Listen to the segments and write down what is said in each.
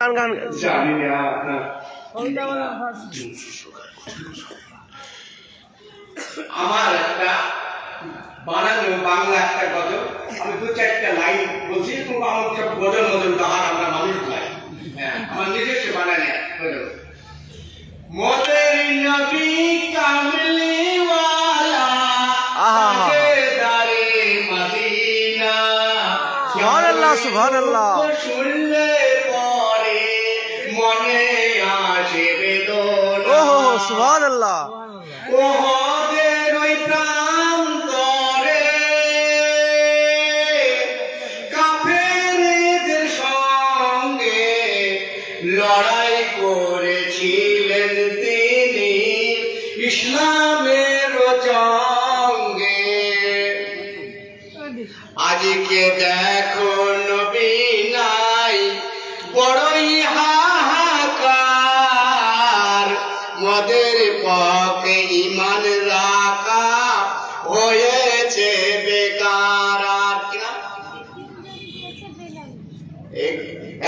গান গান। জানি আমার একটা বানানো বাংলা একটা গজল। আমি দু চারটা লাইন বলছি তুমি আমার সব গজল মজল তাহার আমরা মানুষ লাই হ্যাঁ আমার নিজস্ব বানানো গজল। মোদের নবী কামলিওয়ালা সুবহানাল্লাহ, সুবহানাল্লাহ। শুনলে পরে মনে আসে বেদনা ও হো সুহান ওই প্রান্তরে। কাফেরদের সঙ্গে লড়াই করেছিলেন তিনি ইসলামের জঙ্গে। আজকে দেখো নবী নাই বড়ই হাহাকার হয়েছে বেকার আর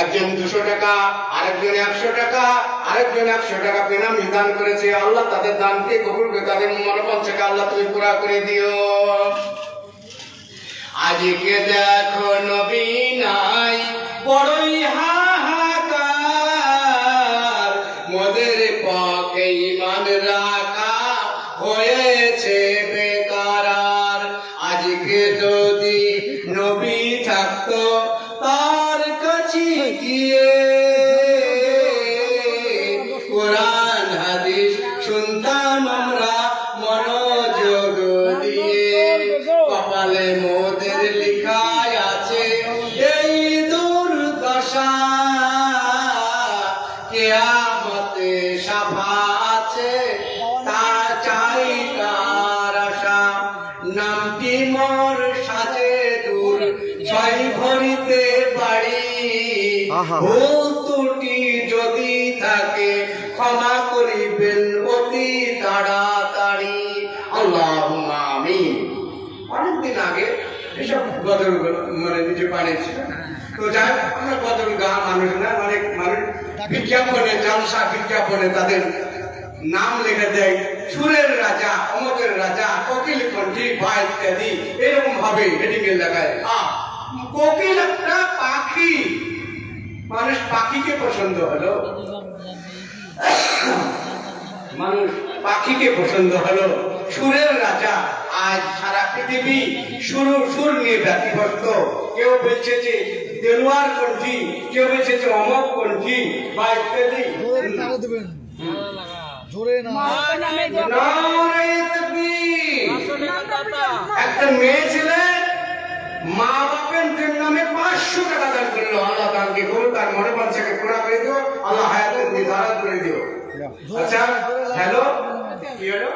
একজন দুশো টাকা, আরেকজন একশো টাকা, আরেকজন একশো টাকা বেনামি দান করেছে। আল্লাহ তাদের দানকে কবুল করে, তাদের মনোপঞ্চকে আল্লাহ তুমি পুরা করে দিও। আজকে দেখো নবী নাই আজকে যদি নবী থাকতো, তার কাছে গিয়ে কোরআন, হাদিস শুনতাম আমরা, মনোযোগ দিয়ে। কপালে মোদের লিখায় আছে, এই দুর্দশা কেয়ামতে সাফা বাড়ি আহা। ভুল ত্রুটি যদি থাকে ক্ষমা করিবেন অতি তাড়াতাড়ি। আল্লাহ আমিন। অনেকদিন আগে এসব গজল মানে নিজে বানিয়েছিল তো যাই আমরা গজল গা মানুষ না অনেক মানুষ বিজ্ঞাপনে জলসা বিজ্ঞাপনে তাদের নাম লিখে দেয় সুরের রাজা অমকের রাজা কোকিল কণ্ঠী বা ইত্যাদি। এরকম ভাবে হেডিং এর লেখায় আহ, কোকিল একটা পাখি। মানুষ পাখিকে পছন্দ হলো। মানুষ পাখিকে পছন্দ হলো। সুরের রাজা আজ সারা পৃথিবী সুর সুর নিয়ে ব্যতিব্যস্ত। কেউ বলছে যে দেলোয়ার কণ্ঠী কেউ বলছে যে অমক কণ্ঠী বা ইত্যাদি। একটা মেয়ে মা বাপের নামে পাঁচশো টাকা দান করল। আল্লাহ দানকে করো তার মনে বাচ্চাকে পুরা করে দিও। আল্লাহ হায়াতের নির্ধারণ করে দিও। আচ্ছা হ্যালো? কি হলো?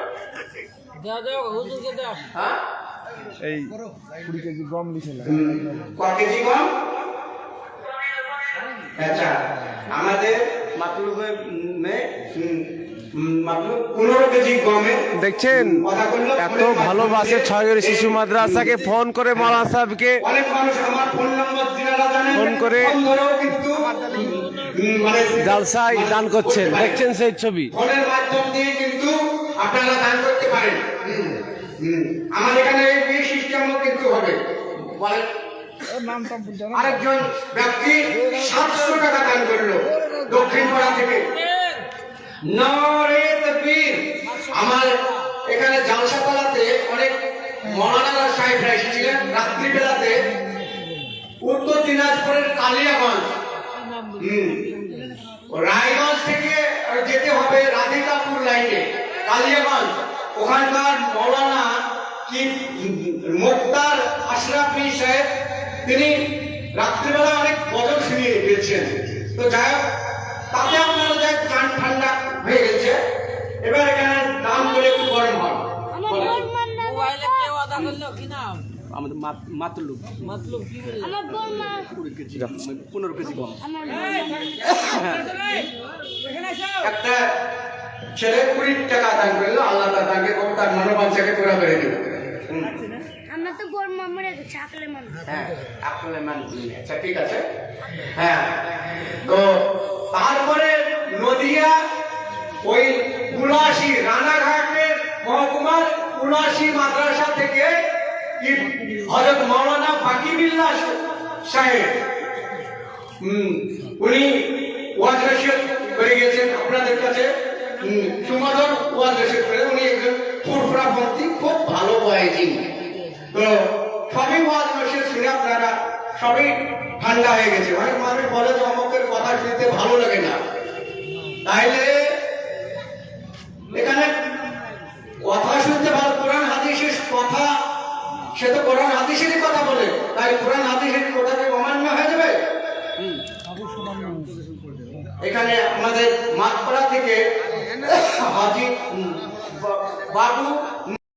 হ্যাঁ? এই কুড়ি কেজি গম লিখে ক কেজি গম? আচ্ছা আমাদের মাতলুবে দেখছেন? এত ভালোবাসে ছয়গের শিশু মাদ্রাসাকে, ফোন করে মাওলানা সাহেবকে। ফোন করে- জালসায় দান করছেন। দেখছেন সেই ছবি? আরেকজন ব্যক্তি সাতশো টাকা দান করল দক্ষিণ পাড়া থেকে। নরে তকবীর। আমার এখানে জালসাতলাতে অনেক মৌলানা সাহেবরা এসেছিলেন, রাত্রিবেলাতে উত্তর দিনাজপুরের কালিয়াগঞ্জ। রায়গঞ্জ থেকে যেতে হবে রাধিকাপুর লাইনে, কালিয়াগঞ্জ। ওখানকার মৌলানা কি মোক্তার আশরাফি সাহেব, তিনি রাত্রিবেলা অনেক গজল শুনিয়ে গিয়েছেন। তো যাই হোক, তাতে আপনারা যাই চান ঠান্ডা হয়ে গেছে। এবার এখানে দাম করে একটু গরম বলেন। মোবাইলে কেউ আদা করল? কি নাম? আমাদের মাতলুক। মতলব কি বলে আমার কুড়ি কেজি পনেরো কেজি কম আমার একটা ছেলে কুড়ি টাকা দান করল আল্লাহ তাকে তার মনোবাঞ্ছাকে পুরা করে দেবে আমরা তো আকলে হ্যাঁ আপনার মান আচ্ছা ঠিক আছে। হ্যাঁ তো উনাশি রানাঘাটের মহকুমার উনাশি মাদ্রাসা থেকে হজরত মৌলানা ফাকিবিল্লাহ সাহেব। উনি ওয়াজ করে গেছেন আপনাদের কাছে। সুমধুর ওয়াজ করে উনি একজন ফুরফুরা ভর্তি খুব ভালো ওয়াইজিং। তো সবই ওয়াজ নসিহত শুনে আপনারা সবই ঠান্ডা হয়ে গেছে। অনেক মানুষ বলে যে অমকের কথা শুনতে ভালো লাগে না। তাইলে